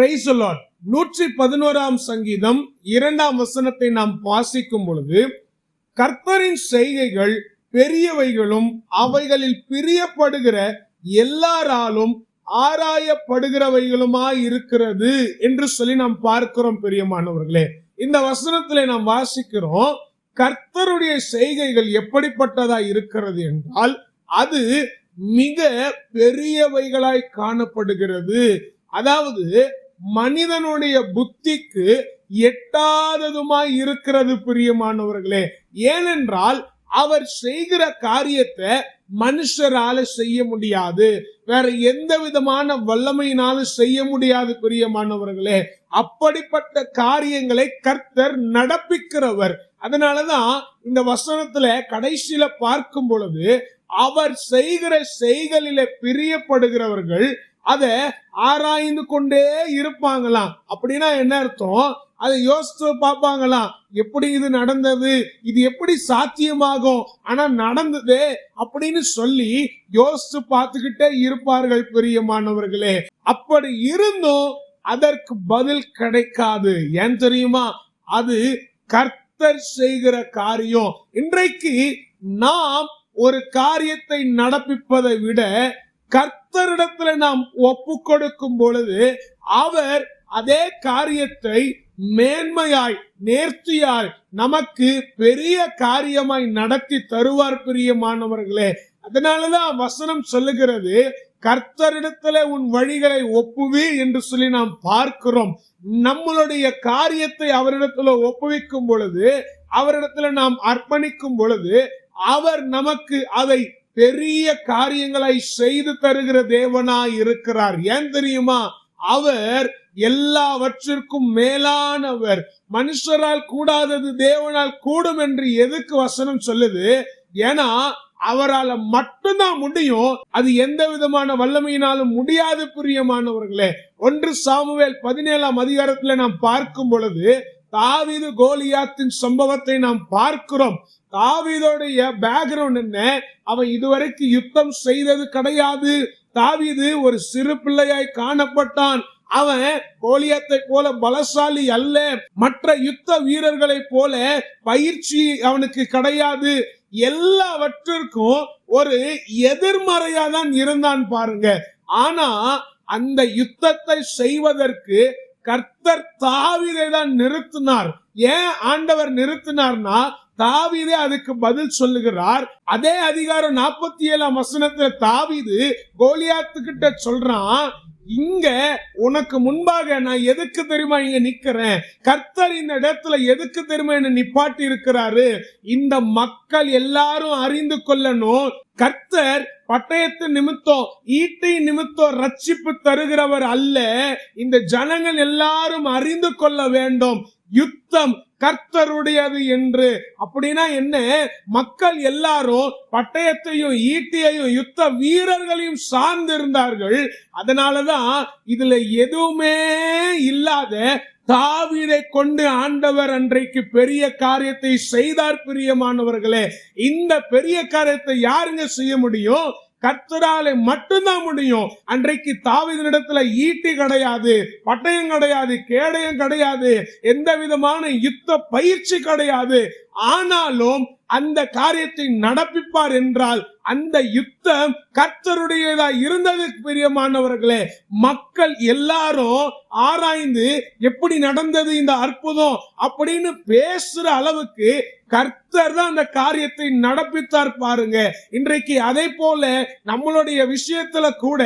Price நூற்றி பதினோராம் சங்கீதம் இரண்டாம் வசனத்தை நாம் வாசிக்கும் பொழுது கர்த்தரின் செய்கைகள் பெரியவைகளும் அவைகளில் பிரியப்படுகிற எல்லாராலும் ஆராயப்படுகிறவைகளுமாய் இருக்கிறது என்று சொல்லி நாம் பார்க்கிறோம் பெரியமானவர்களே. இந்த வசனத்திலே நாம் வாசிக்கிறோம் கர்த்தருடைய செய்கைகள் எப்படிப்பட்டதா இருக்கிறது என்றால் அது மிக பெரியவைகளாய் காணப்படுகிறது. அதாவது மனிதனுடைய புத்திக்கு எட்டாததுமாய் இருக்கிறது பிரியமானவர்களே. ஏனென்றால் அவர் செய்கிற காரியத்தை மனுஷரால செய்ய முடியாது. வேற எந்த விதமான வல்லமையினாலும் செய்ய முடியாது பிரியமானவர்களே. அப்படிப்பட்ட காரியங்களை கர்த்தர் நடப்பிக்கிறவர். அதனாலதான் இந்த வசனத்துல கடைசியில பார்க்கும் பொழுது அவர் செய்கிற செய்களில பிரியப்படுகிறவர்கள் அதை ஆராய்ந்து கொண்டே இருப்பாங்களாம். அப்படின்னா என்ன அர்த்தம்? அதை யோசித்து பார்ப்பாங்களாம். எப்படி இது நடந்தது? இது எப்படி சாத்தியமாகும்? ஆனா நடந்ததே அப்படின்னு சொல்லி யோசித்து பார்த்துக்கிட்டே இருப்பார்கள் பிரியமானவர்களே. அப்படி இருந்தும் அதற்கு பதில் கிடைக்காது. ஏன் தெரியுமா? அது கர்த்தர் செய்கிற காரியம். இன்றைக்கு நாம் ஒரு காரியத்தை நடப்பிப்பதை விட கர்த்தரிடத்துல நாம் ஒப்பு கொடுக்கும் பொழுது அவர் அதே காரியத்தை மேன்மையாய் நேர்த்தியாய் நமக்கு பெரிய காரியமாய் நடத்தி தருவார் பிரியமானவர்களே. அதனாலதான் வசனம் சொல்லுகிறது கர்த்தரிடத்துல உன் வழிகளை ஒப்புவி என்று சொல்லி நாம் பார்க்கிறோம். நம்மளுடைய காரியத்தை அவரிடத்துல ஒப்புவிக்கும் பொழுது அவரிடத்துல நாம் அர்ப்பணிக்கும் பொழுது அவர் நமக்கு அதை பெரிய காரியங்களை செய்து தருகிற தேவனாய் இருக்கிறார். ஏன் தெரியுமா? அவர் எல்லாவற்றிற்கும் மேலானவர். மனுஷரால் கூடாதது தேவனால் கூடும் என்று எதுக்கு வசனம் சொல்லுது? ஏன்னா அவரால் மட்டும்தான் முடியும். அது எந்த விதமான வல்லமையினாலும் முடியாது பிரியமானவர்களே. ஒன்று சாமுவேல் பதினேழாம் அதிகாரத்துல நாம் பார்க்கும் பொழுது தாவீது கோலியாத்தின் சம்பவத்தை நாம் பார்க்கிறோம். தாவீதோடைய பேக்ரவுண்ட் என்ன? அவன் இதுவரைக்கும் யுத்தம் செய்தது கிடையாது. தாவீது ஒரு சிறு பிள்ளையாய் காணப்பட்டான். அவன் கோலியத்தை போல பலசாலி அல்ல. மற்ற யுத்த வீரர்களை போல பயிற்சி அவனுக்கு கிடையாது. எல்லாவற்றிற்கும் ஒரு எதிர்மறையா தான் இருந்தான் பாருங்க. ஆனா அந்த யுத்தத்தை செய்வதற்கு கர்த்தர் தாவிதை தான் நிறுத்தினார். ஏன் ஆண்டவர் நிறுத்தினார்னா தாவிதே அதுக்கு பதில் சொல்லுகிறார். அதே அதிகாரம் நாற்பத்தி ஏழாம் வசனத்துல தாவிது கோலியாத்துக்கிட்ட சொல்றான் இங்க உனக்கு முன்பாக நான் எதுக்கு தெரியுமா இங்க நிக்கிறேன்? கர்த்தர் இந்த இடத்துல எதுக்கு தெரியுமா என்ன நிப்பாட்டி இருக்கிறாரு இந்த மக்கள் எல்லாரும் அறிந்து கொள்ளணும். கர்த்தர் பட்டயத்து நிமித்தம் ஈட்டை நிமித்தம் ரட்சிப்பு தருகிறவர் அல்ல. இந்த ஜனங்கள் எல்லாரும் அறிந்து கொள்ள வேண்டும். யுத்தம் கர்த்தருடையது என்று. அப்படின்னா என்ன? மக்கள் எல்லாரும் பட்டயத்தையும் ஈட்டியையும் யுத்த வீரர்களையும் சார்ந்திருந்தார்கள். அதனாலதான் இதுல எதுவுமே இல்லாத தாவீதை கொண்டு ஆண்டவர் அன்றைக்கு பெரிய காரியத்தை செய்தார் பிரியமானவர்களே. இந்த பெரிய காரியத்தை யாருங்க செய்ய முடியும்? கர்த்தராலே மட்டும்தான் முடியும். அன்றைக்கு தாவிதனிடத்துல ஈட்டி கிடையாது பட்டயம் கிடையாது கேடயம் கிடையாது எந்த விதமான யுத்த பயிற்சி கிடையாது. ஆனாலும் அந்த காரியத்தை நடப்பிப்பார் என்றால் அந்த யுத்தம் கர்த்தருடையதா இருந்தது பிரியமானவர்களே. மக்கள் எல்லாரும் ஆராய்ந்து எப்படி நடந்தது இந்த அற்புதம் அப்படின்னு பேசுற அளவுக்கு கர்த்தர் தான் அந்த காரியத்தை நடப்பித்தார் பாருங்க. இன்றைக்கு அதே போல நம்மளுடைய விஷயத்துல கூட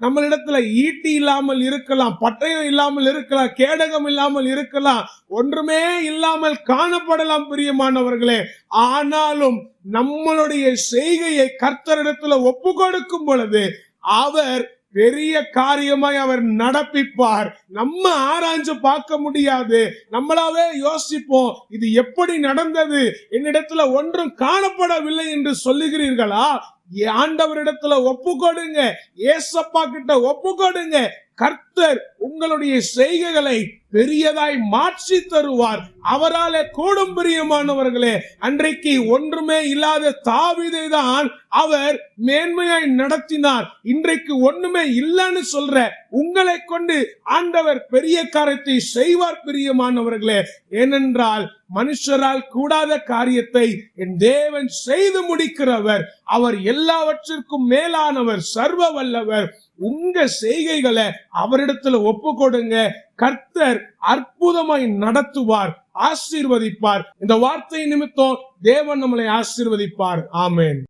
நம்மளிடத்துல ஈட்டி இல்லாமல் இருக்கலாம் பட்டயம் இல்லாமல் இருக்கலாம் கேடகம் இல்லாமல் இருக்கலாம் ஒன்றுமே இல்லாமல் காணப்படலாம் பிரியமானவர்களே. ஆனாலும் நம்மளுடைய செய்கையை கர்த்தரிடத்துல ஒப்பு கொடுக்கும் பொழுது அவர் பெரிய காரியமாய் அவர் நடப்பிப்பார். நம்ம ஆராய்ஞ்சு பார்க்க முடியாது. நம்மளாவே யோசிப்போம் இது எப்படி நடந்தது? என்னிடத்துல ஒன்றும் காணப்படவில்லை என்று சொல்லுகிறீர்களா? ஆண்டவரிடத்துல ஒப்பு கொடுங்க ஏசப்பா கிட்ட ஒப்பு கொடுங்க கர்த்தர் உங்களுடைய செய்கைகளை பெரியதாய் மாற்றி தருவார். அவரால கூடும் பிரியமானவர்களே அன்றைக்கு ஒன்றுமே இல்லாத தாவிதை தான் அவர் மேன்மையாய் நடத்தினார். இன்றைக்கு ஒண்ணுமே இல்லைன்னு சொல்ற உங்களை கொண்டு ஆண்டவர் பெரிய காரியத்தை செய்வார் பிரியமானவர்களே. ஏனென்றால் மனுஷரால் கூடாத காரியத்தை என் தேவன் செய்து முடிக்கிறவர். அவர் எல்லாவற்றிற்கும் மேலானவர் சர்வ வல்லவர். உங்க செய்கைகளை அவரிடத்துல ஒப்பு கொடுங்க கர்த்தர் அற்புதமாய் நடத்துவார் ஆசீர்வதிப்பார். இந்த வார்த்தை நிமித்தம் தேவன் நம்மளை ஆசீர்வதிப்பார். ஆமேன்.